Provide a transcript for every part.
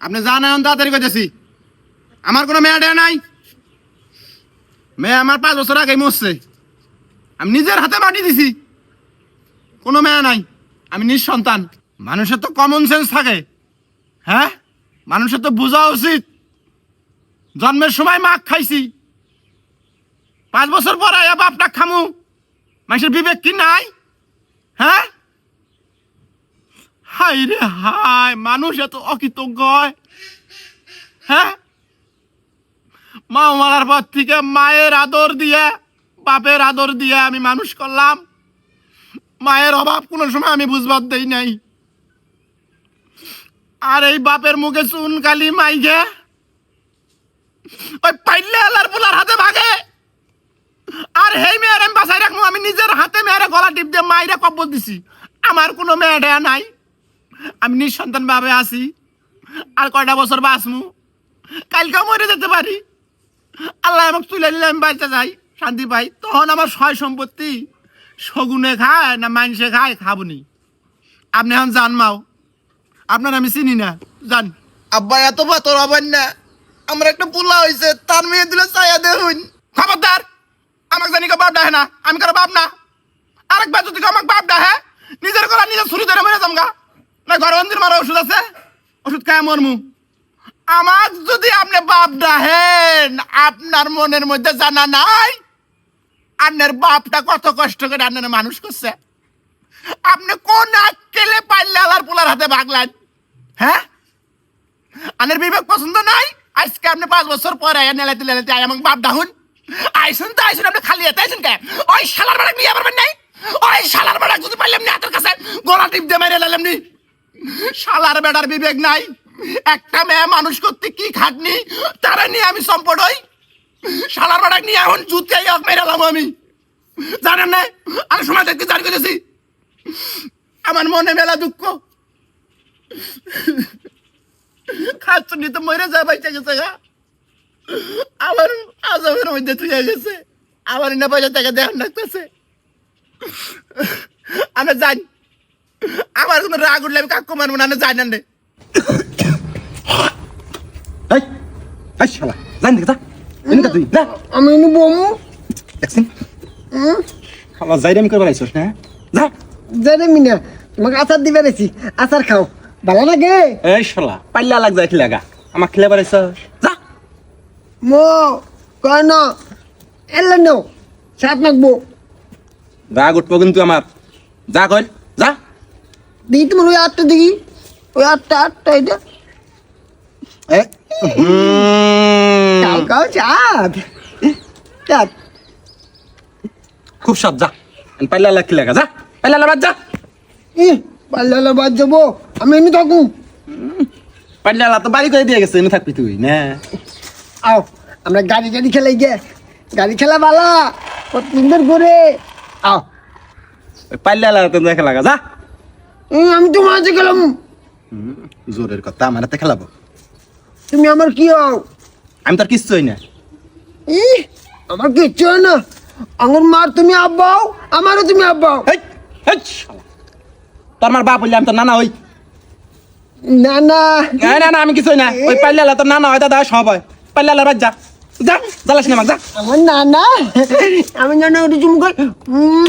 আপনি জান এখন তাড়াতাড়ি করতেছি আমার কোনো মেয়ে নাই। মেয়ে আমার পাঁচ বছর আগে মরছে। আমি নিজের হাতে মাটি দিছি। কোনো মেয়ে নাই। আমি নিঃসন্তান। মানুষের তো কমন সেন্স থাকে। হ্যাঁ? মানুষের তো বোঝা উচিত। জন্মের সময় মাখ খাইছি। পাঁচ বছর পর বাপটা খামু। মানুষের বিবেক কি নাই? হ্যাঁ? হাই রে হাই মানুষ এত অকৃতজ্ঞ হয়। হ্যাঁ? মা মারার পর থেকে মায়ের আদর দিয়ে, বাপের আদর দিয়ে আমি মানুষ করলাম। মায়ের অভাব কোনো সময় আমি বুঝবার দেই নাই। আর এই বাপের মুখে চুন কালি মাইগে ওই পাইলে আলার পোলার হাতে ভাগে। আর হেই মেয়ের আমি বাসায় রাখব, আমি নিজের হাতে মেয়ের গলা টিপ দিয়ে মাইরে কব্বর দিছি। আমার কোনো মেয়ে টেয়া নাই। আমি নিঃসন্তান ভাবে আছি। আর কয়টা বছর বাঁচমু? কালকে মরে যেতে পারি। আল্লাহ আমাকে তুলে নিলে আমি বাঁচতে যাই শান্তি পাই। তখন আমার সয় সম্পত্তি। শগুনে খায় না মাইনসে খায় খাবনি। আপনি এখন জান মাও। আপনার আমি চিনি না। জান আব্বা এত পাতর হবেন না। আমার একটা পোলা হয়েছে তার মেয়ে দিলে চাইয়া দেখুন খবরদার! আমাকে জানি কেউ বাপ ডাহে না। আমি কারও বাপ না। আরেকবার যদি আমাকে বাপ ডাহে নিজের গলা নিজের ছুরি ধরে মেরে যামগা। না, ঘরে অন্দির মারা ওষুধ আছে? ওষুধ খায় মরমু আমার যদি আপনি বাপ ডাহেন, আপনার মনের মধ্যে জানা নাই আপনার বাপটা কত কষ্ট করে আপনার মানুষ করছে। আপনি কোন আক্কেলে পাইলে আলার পোলার হাতে ভাগলেন হ্যাঁ? আনের বিবেক পছন্দ নাই? আজকে আপনি পাঁচ বছর পরে আয়া নেলাইতে নেলাইতে আয় আমাকে বাপ ডাহুন। আইসুন তো আইসুন, আপনি খালি হাতে আইসুন কে? ওই শালার বাড়া নিয়ে পারবেন নাই? ওই শালার বাড়া যদি পাইলাম না হাতের কাছে গলা টিপ দিয়ে মেরে লাইলাম নি। শালার বেড়ার বিবেক নাই। একটা মেয়ে মানুষ করতে কি খাটনি? তারা নিয়ে আমি সম্পদ হই। শালার বেড়া নিয়ে এখন জুতে মেরালাম আমি। জানেন না? আমি সময় দেখতে জানি করেছি। আমার মনে মেলা দুঃখ। খাচ্ছনি তো মরে যায়, বাইচা গেছে গা। আবার আজমের মধ্যে তুই গেছে। আবার না পয়সা তাকে দেখান রাখতেছে আমি জানি আমার কোনো রাগ উঠলে আমি কাকু মারবো না আমি রে। আমি বম। দেখছিন যাই করবার না যা। জানে মিনা তোমাকে আচার দিবে রেছি আচার খাও। ভালো লাগে? এই শালা পাল্লা লাগ যায় খিলাগা আমার খিলে বার যা। মো কেন সাত রাগ উঠবো কিন্তু আমার। যা কর। দিই তোমার ওই আটটা দেখি। ওই আটটা আটটা এটা। চাঁদ চাঁদ খুব সব যা পাল্লা লাগ খিলাগা যা। পাল্লা লাগ যা। ই পাল্লা বাদ যাব। আমি এমনি থাকুন পাল্লা তো বাড়ি করে দিয়ে গেছে এনে থাকবি তুই না। আও আমরা গাড়ি গাড়ি খেলাই গে গাড়ি খেলা বালা কত সুন্দর করে। আও। ওই পাল্লা তো দেখা লাগা যা। আমি তো মাঝে গেলাম জোরের কথা আমার হাতে খেলাবো। তুমি আমার কি হও? আমি তোর কিচ্ছুই না। ই আমার কিচ্ছু হয় না। আমার মার তুমি আব্বাও আমারও তুমি আব্বাও তোর আমার বাপ বললাম তোর নানা ওই না না না না আমি কিছুই না। ওই পাল্লা তোর নানা হয় দাদা সব হয়। পাল্লা বাদ যা। যা জ্বালাস না যা। আমার না না আমি জানো ওটা চুমু উম,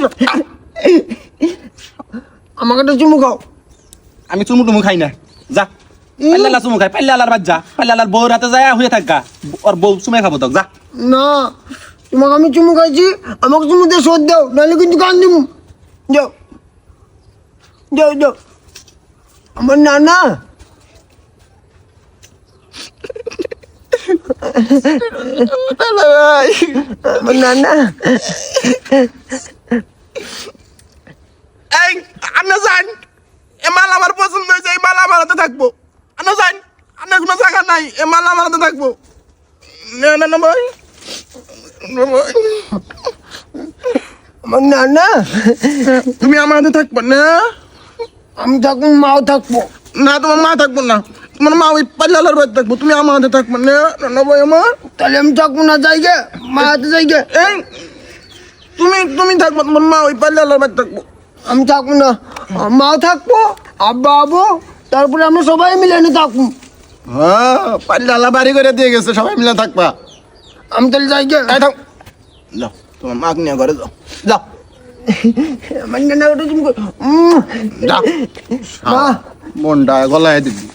আমাকে একটা চুমু খাও। আমি চুমু টুমু খাই না। যা। পাল্লা চুমু খাই পাল্লা বাদ যা। পাল্লা বউর হাতে যায় হয়ে থাকা ওর বউ চুমে খাব তোক যা। না তোমাকে আমি চুমু খাইছি আমাকে চুমু দিয়ে শোধ দাও নাহলে কিন্তু কান দিব যাও। যাও যাও। আমার নানা। আমার নানা। এই আন্না যান। এ মাল আমার পছন্দ হয়েছে এই মাল আমার হাতে থাকব। আন্না যান আন্নার কোনো জায়গা নাই এ মাল আমার হাতে থাকব। না না না ভাই। না। আমার নানা তুমি আমার হাতে থাকবে না? আমি থাকুন মাও থাকব। না তোমার মা থাকব না। তোমার মা ওই পাল্লালার বাড়ি থাকব। তুমি আমার হাতে থাকবে না? না না ভাই আমার। তাহলে আমি থাকব না যাইগে। মা হাতে যাইগে। এই তুমি তুমি থাকব তোমার মা ওই পাল্লালার বাড়ি থাকব। আমি থাকব না। মা থাকব আব্বা আবো তারপরে আমরা সবাই মিলে এনে থাকব। হ্যাঁ পাল্লা বাড়ি করে দিয়ে গেছে সবাই মিলে থাকবা। আমি তাহলে যাই গে থাক। যাও তোমার মাক নিয়ে ঘরে যাও। যাও। আমার ওটা মনটা গলায় দিবি।